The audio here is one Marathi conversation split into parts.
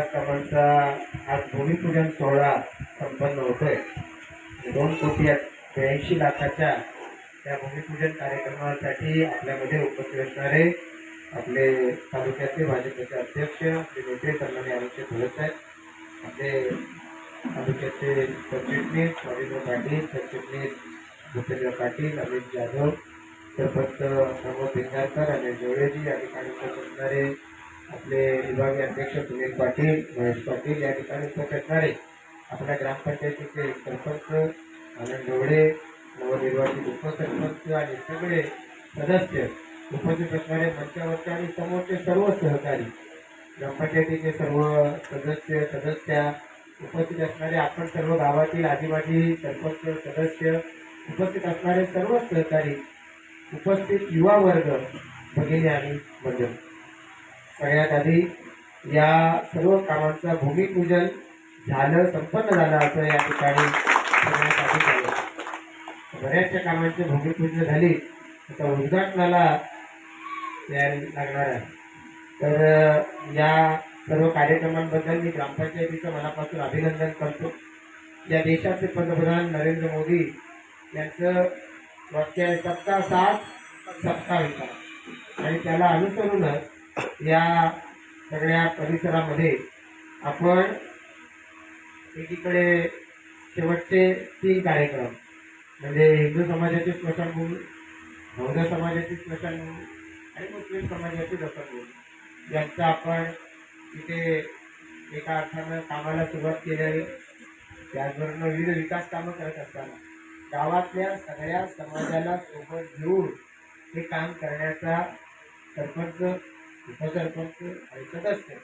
कामांचा आज भूमिपूजन सोहळा संपन्न होतोय. दोन कोटी ब्याऐंशी लाखाच्या त्या भूमिपूजन कार्यक्रमासाठी आपल्यामध्ये उपस्थित असणारे आपले तालुक्याचे भाजपचे अध्यक्ष आपले नेते सन्मान्य आरोग्य धुळस आहेत. आपले तालुक्याचे सरचिटणीस रवींद्र पाटील सरचिटणीस भूपेंद्र पाटील अमित जाधव सरपंच प्रमोद भिंगारकर आणि जोळेजी या ठिकाणी उपस्थित असणारे आपले विभागीय अध्यक्ष सुनील पाटील महेश पाटील या ठिकाणी उपस्थित असणारे आपल्या ग्रामपंचायतीचे सरपंच आनंद ढोबळे नवनिर्वाचित उपसरपंच आणि सगळे सदस्य उपस्थित असणारे मंचावरचे आणि समोरचे सर्व सहकारी ग्रामपंचायतीचे सर्व सदस्य सदस्या उपस्थित असणारे आपण सर्व गावातील आदिवासी सरपंच सदस्य उपस्थित असणारे सर्व सहकारी उपस्थित युवा वर्ग भगिनी आणि मंडळ करण्यात आधी या सर्व कामांचं भूमिपूजन झालं संपन्न झालं असं या ठिकाणी झालं बऱ्याचशा कामांची भूमिपूजन झाली. आता उद्घाटनाला लागणार आहे. तर या सर्व कार्यक्रमांबद्दल मी ग्रामपंचायतीचं मनापासून अभिनंदन करतो. या देशाचे पंतप्रधान नरेंद्र मोदी यांचं वाक्य आहे सबका साथ सबका विकास. आणि त्याला अनुसरूनच या सगळ्या परिसरामध्ये आपण एकीकडे शेवटचे तीन कार्यक्रम म्हणजे हिंदू समाजाची स्मशानभूमी बौद्ध समाजाची स्मशानभूमी आणि मुस्लिम समाजाची दफनभूमी यांचं आपण इथे एका अर्थानं कामाला सुरुवात केली आहे. त्याचबरोबर विविध विकास कामं करत असताना गावातल्या सगळ्या समाजाला सोबत घेऊन हे काम करण्याचा सरपंच उपसरपंच आणि सदस्य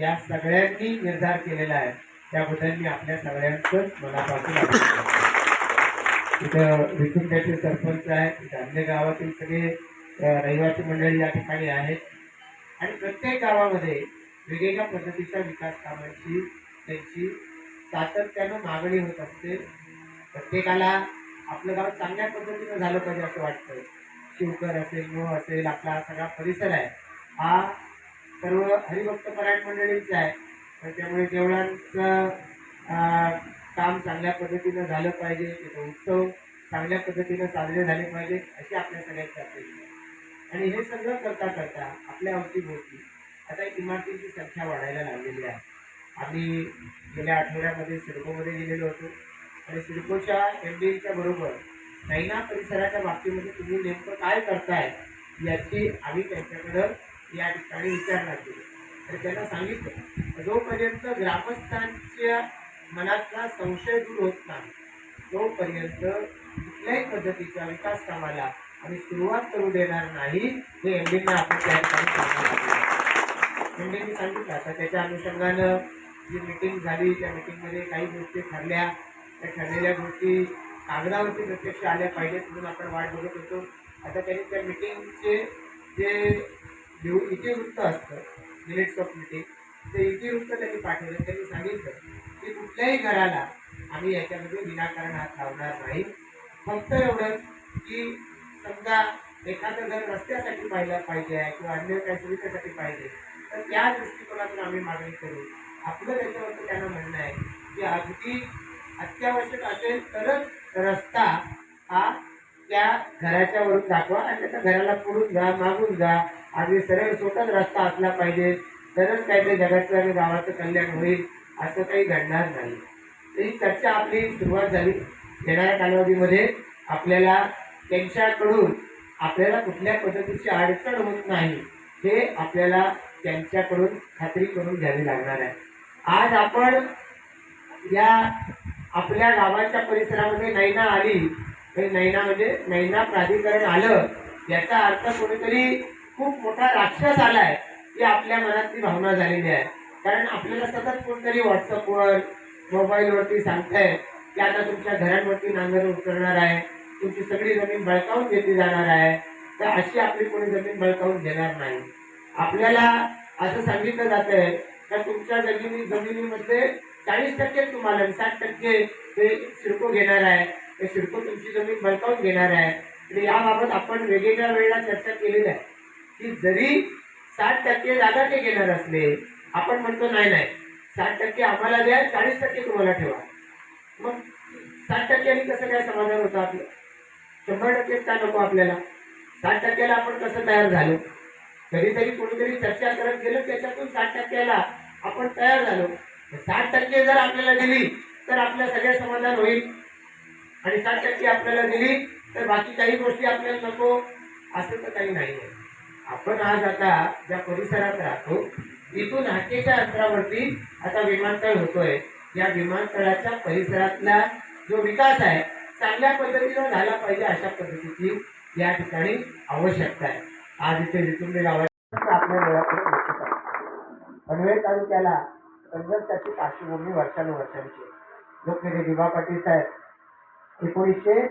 या सगळ्यांनी निर्धार केलेला आहे. त्याबद्दल मी आपल्या सगळ्यांचं मनापासून तिथं करतो. इथं सरपंच आहेत इथं अन्य गावातील सगळे रहिवासी मंडळी या ठिकाणी आहेत. आणि प्रत्येक गावामध्ये वेगवेगळ्या पद्धतीच्या विकास कामांची त्यांची सातत्यानं मागणी होत असते. प्रत्येकाला आपलं गाव चांगल्या पद्धतीनं झालं पाहिजे असं वाटतं. शिवकर असेल मोह असेल आपला सगळा परिसर आहे. हा सर्व हरिभक्त परायण मंडळींचा आहे. तर त्यामुळे देवळांचं काम चांगल्या पद्धतीनं झालं पाहिजे. त्याचा उत्सव चांगल्या पद्धतीनं साजरे झाले पाहिजे अशी आपल्या सगळ्यांची अपेक्षा आहे. आणि हे सगळं करता करता आपल्या अवतीभोवती आता इमारतींची संख्या वाढायला लागलेली आहे. आम्ही गेल्या आठवड्यामध्ये सिडकोमध्ये गेलेलो होतो. आणि सिडकोच्या एम डी एच्या बरोबर नैना परिसराच्या बाबतीमध्ये तुम्ही नेमकं काय करताय याची आम्ही त्यांच्याकडं या ठिकाणी विचारणा केली. तर त्यांना सांगितलं जोपर्यंत ग्रामस्थांच्या मनातला संशय दूर होत नाही तोपर्यंत कुठल्याही पद्धतीच्या विकास कामाला आम्ही सुरुवात करू देणार नाही. हे एमडींना आपण त्या ठिकाणी सांगितलं. सांगितलं आता त्याच्या अनुषंगानं जी मिटिंग झाली त्या मिटिंगमध्ये काही गोष्टी ठरल्या. त्या ठरलेल्या गोष्टी कागदावरती प्रत्यक्ष आल्या पाहिजेत म्हणून आपण वाट बघत होतो. आता त्यांनी त्या मिटिंगचे जे लिहू इतिवृत्त असतं. मिनिट्स ऑफ मिटिंग ते इतिवृत्त त्यांनी पाठवलं. त्यांनी सांगितलं की कुठल्याही घराला आम्ही याच्यामध्ये विनाकारण हात लावणार नाही. फक्त एवढंच की समजा एखादं घर रस्त्यासाठी पाहिलं पाहिजे आहे किंवा अन्य काही सुविधेसाठी पाहिजे तर त्या दृष्टिकोनातून आम्ही मागणी करू. आपलं त्याच्यावरचं त्यांना म्हणणं आहे की अगदी अत्यावश्यक असेल तरच रस्ता हा त्या घराच्या वरून दाखवा आणि त्याच्या घराला पुढून जा मागून जा. अगदी सरळ स्वतःच रस्ता असला पाहिजे. तरच काहीतरी ते जगाचं आणि गावाचं कल्याण होईल असं काही घडणार नाही. ही चर्चा आपली सुरुवात झाली. येणाऱ्या कालावधीमध्ये आपल्याला त्यांच्याकडून आपल्याला कुठल्या पद्धतीची अडचण होत नाही हे आपल्याला त्यांच्याकडून खात्री करून घ्यावी लागणार आहे. आज आपण या आपल्या गावाच्या परिसरामध्ये नैना आली हे नैना म्हणजे नैना प्राधिकरण आलं याचा अर्थ कोणीतरी खूप मोठा राक्षस आलाय ही आपल्या मनातली भावना झालेली आहे. कारण आपल्याला सतत कोणतरी व्हॉट्सअपवर मोबाईलवरती सांगताय की आता तुमच्या घरांवरती नांगर उतरणार आहे तुमची सगळी जमीन बळकावून घेतली जाणार आहे तर अशी आपली कोणी जमीन बळकावून घेणार नाही. आपल्याला असं सांगितलं जात आहे का तुमच्या जमिनी जमिनीमध्ये चाळीस टक्के तुम्हाला साठ टक्के ते शिडको घेणार आहे ते शिडको तुमची जमीन बळकावून घेणार आहे. तर याबाबत आपण वेगवेगळ्या वेळेला चर्चा केलेली आहे. की जरी साठ टक्के जागा ते घेणार असले आपण म्हणतो नाही नाही साठ टक्के आम्हाला द्या चाळीस टक्के तुम्हाला ठेवा. मग साठ टक्क्यांनी कसं काय समाधान होतं आपलं? शंभर टक्केच का नको आपल्याला? साठ टक्क्याला आपण कसं तयार झालो? कधीतरी कोणीतरी चर्चा करत गेलो त्याच्यातून साठ टक्क्याला आपण तयार झालो. साठ टक्के जर आपल्याला दिली तर आपल्या सगळ्या समाधान होईल. आणि साठ टक्के आपल्याला दिली तर बाकी काही गोष्टी आपल्याला नको असं तर काही नाही. आहे आपण आज आता ज्या परिसरात राहतो इथून हाकेच्या अंतरावरती आता विमानतळ होतोय. या विमानतळाच्या परिसरातला जो विकास आहे चांगल्या पद्धतीनं झाला पाहिजे अशा पद्धतीची या ठिकाणी आवश्यकता आहे. आज इथे विसुंबे गावात आपल्या डोळ्यापुढे दिसत आहे तालुक्याला त्याची पार्श्वभूमी वर्षानुवर्षांची लोकनेते दिवा पाटील साहेब एकोणीसशे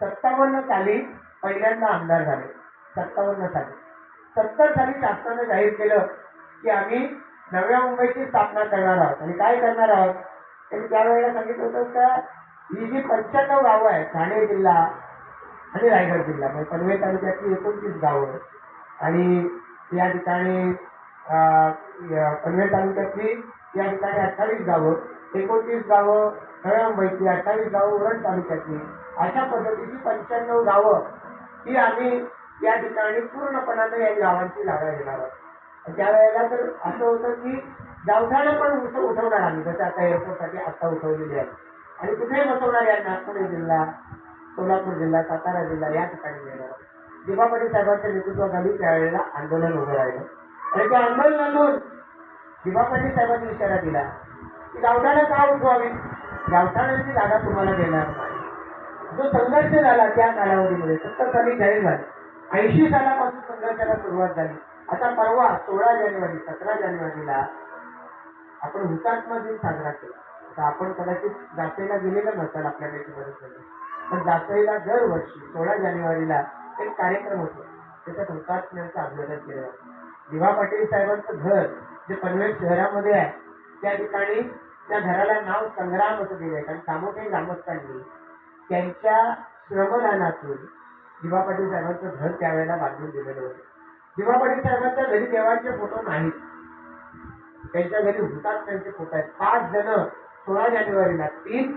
सत्तावन्न साली पहिल्यांदा आमदार झाले. सत्तावन्न साली. सत्तर साली शासनानं जाहीर केलं की आम्ही नव्या मुंबईची स्थापना करणार आहोत. आणि काय करणार आहोत? त्यांनी त्यावेळेला सांगितलं होतं का ही जी पंच्याण्णव गावं आहेत ठाणे जिल्हा आणि रायगड जिल्हा म्हणजे पनवेल तालुक्यातली एकोणतीस गावं आणि या ठिकाणी पनवेल तालुक्यातली या ठिकाणी अठ्ठावीस गावं एकोणतीस गावं नव्या अठ्ठावीस गावं उरण तालुक्यातली. अशा पद्धतीची पंच्याण्णव गावं ही आम्ही या ठिकाणी पूर्णपणाने या गावांची जागा घेणार आहोत. त्यावेळेला तर असं होतं की गावठाणं पण उठ उठवणार आम्ही जसं आता एअरपोर्टसाठी आत्ता उठवलेली आहे. आणि कुठेही बसवणार या नागपूर जिल्हा सोलापूर जिल्हा सातारा जिल्हा या ठिकाणी घेणार आहोत. साहेबांच्या नेतृत्वाखाली त्यावेळेला आंदोलन उभं राहिलं आणि त्या आंदोलनातून दिवा पाटील साहेबांनी इशारा दिला की गावठाणं का उठवावी? गावठाणांची जागा तुम्हाला देणार नाही. जो संघर्ष झाला त्या कालावधीमध्ये सत्तर साली जाहीर झाली. ऐंशी सालापासून संघर्षाला सुरुवात झाली. आता परवा सोळा जानेवारी सतरा जानेवारीला आपण हुतात्मा दिन साजरा केला. आता आपण कदाचित जात्रेला गेलेलं नसाल आपल्यापैकी बरेच पण जात्रेला दरवर्षी सोळा जानेवारीला एक कार्यक्रम होतो. त्याच्यात हुतात्म्यांचं अभिवादन केलं जातं. दिवा पाटील साहेबांचं घर जे पनवेल शहरामध्ये आहे त्या ठिकाणी त्या घराला नाव संग्राम असं आहे कारण कामोठे ग्रामस्थांनी त्यांच्या श्रमदानातून दिवा पाटील साहेबांचं घर त्यावेळेला बांधून दिलेलं होतं. दिवा पाटील साहेबांच्या घरी देवांचे फोटो नाहीत. त्यांच्या घरी हुतात्म्यांचे फोटो आहेत. पाच जण सोळा जानेवारीला तीन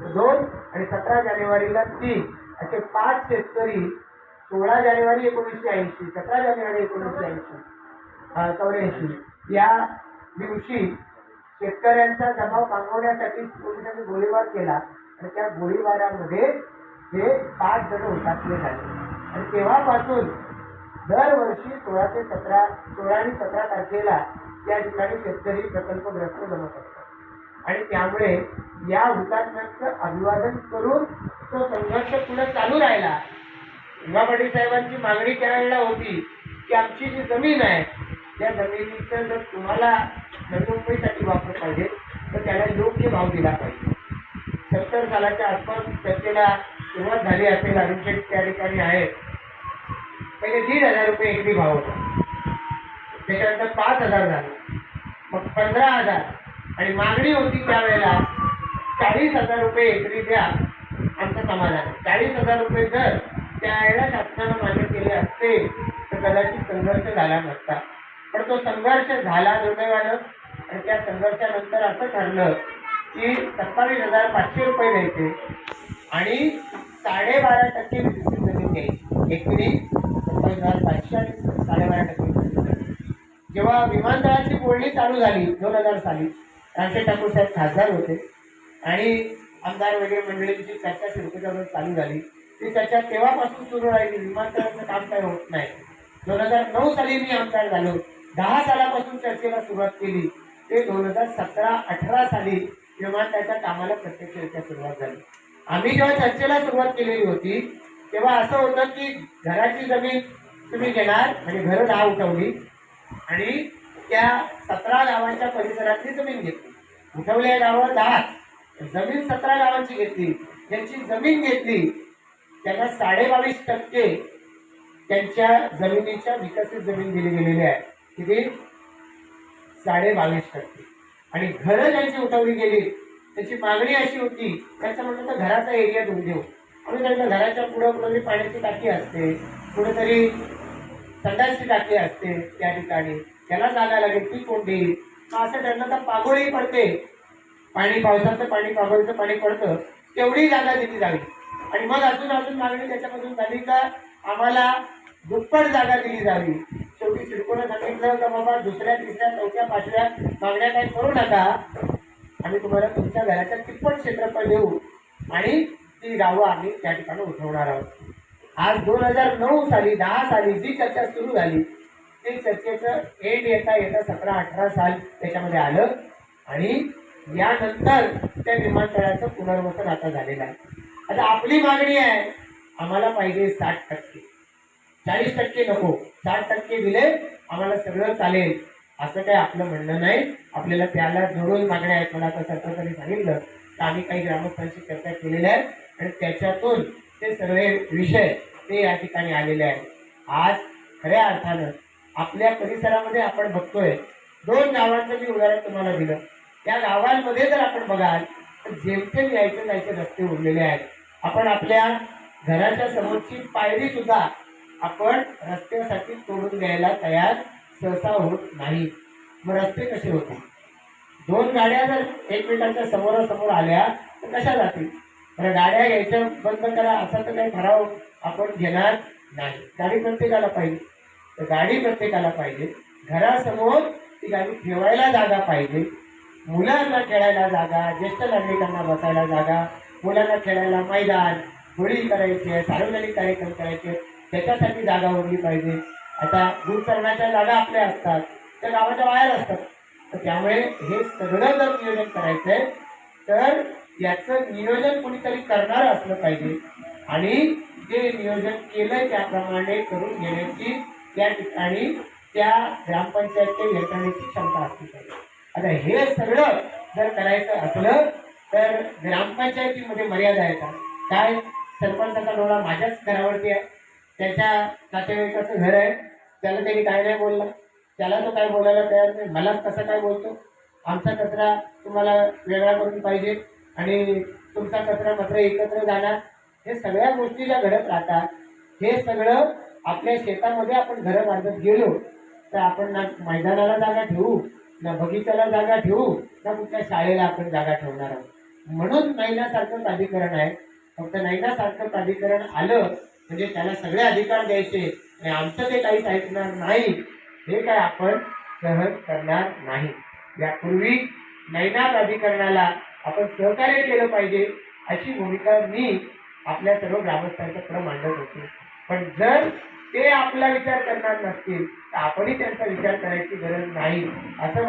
दोन आणि सतरा जानेवारीला तीन असे पाच शेतकरी सोळा जानेवारी एकोणीसशे ऐंशी सतरा जानेवारी एकोणीसशे ऐंशी चौऱ्याऐंशी. या दिवशी शेतकऱ्यांचा जमाव मागवण्यासाठी पोलिसांनी गोळीबार केला. आणि त्या गोळीबारामध्ये हे पाच जण हुतात्मे झाले. आणि तेव्हापासून दरवर्षी सोळा ते सतरा सोळा आणि सतरा तारखेला या ठिकाणी शेतकरी प्रकल्पग्रस्त जमत असतात आणि त्यामुळे या हुतात्म्यांचं अभिवादन करून तो संघर्ष पुढे चालू राहिला. उमा साहेबांची मागणी त्यावेळेला होती की आमची जी जमीन आहे त्या जमिनीचं जर तुम्हाला नवी वापर पाहिजे तर त्याला योग्य भाव दिला पाहिजे. सत्तर सालाच्या आसपास चर्चेला सुरुवात झाली असेल अरुणशेठ त्या ठिकाणी आहेत. पहिले दीड हजार रुपये एकरी भाव होता. त्याच्यानंतर पाच हजार झाला. मग पंधरा हजार. आणि मागणी होती त्यावेळेला चाळीस हजार रुपये एकरी द्या आमचं समाधान चाळीस हजार रुपये जर त्यावेळेला शासनानं मान्य केले असते तर कदाचित संघर्ष झाला नसता. पण तो संघर्ष झाला दुर्दैवानं. आणि त्या संघर्षानंतर असं ठरलं की सत्तावीस हजार पाचशे रुपये द्यायचे. आणि साडेबारा टक्के विकसित जमीन द्यायची. एकरी सत्तावीस हजार पाचशे आणि साडेबारा टक्के जेव्हा विमानतळाची बोलणी चालू झाली दोन हजार साली रामशेठ ठाकूर साहेब खासदार होते. आणि आमदार वगैरे मंडळींची चर्चा शिरकुच्यावर चालू झाली. ती चर्चा तेव्हापासून सुरू राहिली. विमानतळाचं काम काय होत नाही. दोन हजार नऊ साली मी आमदार झालो. दहा सालापासून चर्चेला सुरुवात केली. ते दोन हजार सतरा अठरा साली विमानतळाच्या कामाला प्रत्यक्षरित्या सुरुवात झाली. आम्ही जेव्हा चर्चेला सुरुवात केलेली होती तेव्हा असं होतं की घराची जमीन तुम्ही घेणार म्हणजे घरं दहा उठवली आणि त्या सतरा गावांच्या परिसरातली जमीन घेतली. उठवल्या गावं दहा जमीन सतरा गावांची घेतली. ज्यांची जमीन घेतली त्यांना साडेबावीस टक्के त्यांच्या जमिनीच्या विकसित जमीन दिली गेलेली आहे. किती साडेबावीस टक्के. आणि घरं ज्यांची उठवली गेली त्याची मागणी अशी होती त्यांचं म्हणलं तर घराचा एरिया तुम्ही देऊ. आणि त्यांना घराच्या पुढं कुठंतरी पाण्याची टाकी असते कुठंतरी संडासची टाकी असते त्या ठिकाणी. त्याला जागा लागेल ती कोण देईल? मग असं त्यांना तर पागोळी पडते. पाणी पावसाचं पाणी पागोळीचं पाणी पडतं तेवढी जागा दिली जावी आणि मग अजून अजून मागणी त्याच्यामधून झाली का आम्हाला दुप्पट जागा दिली जावी. शेवटी सिडकोनं सांगितलं का बाबा दुसऱ्या तिसऱ्या चौथ्या पाचव्या मागण्या काही करू नका. आम्ही तुम्हाला तुमच्या घराच्या तिप्पट क्षेत्रफळ देऊ. आणि ती गावं आम्ही त्या ठिकाणी उठवणार आहोत. आज दोन हजार नऊ साली दहा साली जी चर्चा सुरू झाली ते चर्चेचं एंड येता येता सतरा अठरा साल त्याच्यामध्ये आलं. आणि यानंतर त्या विमानतळाचं पुनर्वसन आता झालेलं आहे. आता आपली मागणी आहे आम्हाला पाहिजे साठ टक्के. चाळीस टक्के नको. साठ टक्के दिले आम्हाला सगळं चालेल. असं काही आपलं म्हणणं नाही. आपल्याला त्याला जोडून मागण्या आहेत. मला आता सरकारने सांगितलं तर आम्ही काही ग्रामस्थांशी चर्चा केलेल्या आहेत आणि त्याच्यातून ते सगळे विषय ते या ठिकाणी आलेले आहेत. आज खऱ्या अर्थानं आपल्या परिसरामध्ये आपण बघतोय दोन गावांचं मी उदाहरण तुम्हाला दिलं. त्या गावांमध्ये जर आपण बघाल तर जेमतेम यायचे जायचे रस्ते उरलेले आहेत. आपण आपल्या घराच्या समोरची पायरी सुद्धा आपण रस्त्यासाठी तोडून द्यायला तयार सहसा होत नाही. मग रस्ते कसे होते? दोन गाड्या जर एकमेकांच्या समोरासमोर आल्या तर कशा जातील? तर गाड्या घ्यायच्या बंद करा असा तर काही ठराव आपण घेणार नाही. गाडी प्रत्येकाला पाहिजे. तर गाडी प्रत्येकाला पाहिजे. घरासमोर ती गाडी ठेवायला जागा पाहिजे. मुलांना खेळायला जागा ज्येष्ठ नागरिकांना बसायला जागा मुलांना खेळायला मैदान होळी करायची आहे सार्वजनिक कार्यक्रम करायचे त्याच्यासाठी जागा उरली पाहिजे. आता दूरचरणाच्या जागा आपल्या असतात त्या गावाच्या बाहेर असतात. तर त्यामुळे हे सगळं जर नियोजन करायचं आहे तर याचं नियोजन कोणीतरी करणार असलं पाहिजे. आणि जे नियोजन केलंय त्याप्रमाणे करून घेण्याची त्या ठिकाणी त्या ग्रामपंचायतच्या यंत्रणेची क्षमता असली पाहिजे. आता हे सगळं जर करायचं असलं तर ग्रामपंचायतीमध्ये मर्यादा येतात. काय? सरपंचाचा डोळा माझ्याच घरावरती आहे. त्याच्या नातेवाईकाचं घर आहे. त्याला त्यांनी काय नाही बोललं. त्याला तो काय बोलायला तयार नाही. मला कसं काय बोलतो? आमचा कचरा तुम्हाला वेगळा करून पाहिजे आणि तुमचा कचरा मात्र एकत्र जाणार. हे सगळ्या गोष्टी ज्या घडत राहतात हे सगळं आपल्या शेतामध्ये आपण घरं बांधत गेलो तर आपण ना मैदानाला जागा ठेवू ना बगीचाला जागा ठेवू ना कुठल्या शाळेला आपण जागा ठेवणार आहोत. म्हणून नैनासारखं प्राधिकरण आहे. फक्त नैनासारखं प्राधिकरण आलं म्हणजे त्याला सगळे अधिकार द्यायचे. आणि आमचं ते काहीच ऐकणार नाही हे काय आपण सहन करणार नाही. यापूर्वी नैना प्राधिकरणाला आपण सहकार्य केलं पाहिजे अशी भूमिका मी आपल्या सर्व ग्रामस्थांच्याकडे मांडत होते. पण जर ते आपला विचार करणार नसतील तर आपणही त्यांचा विचार करायची गरज नाही असं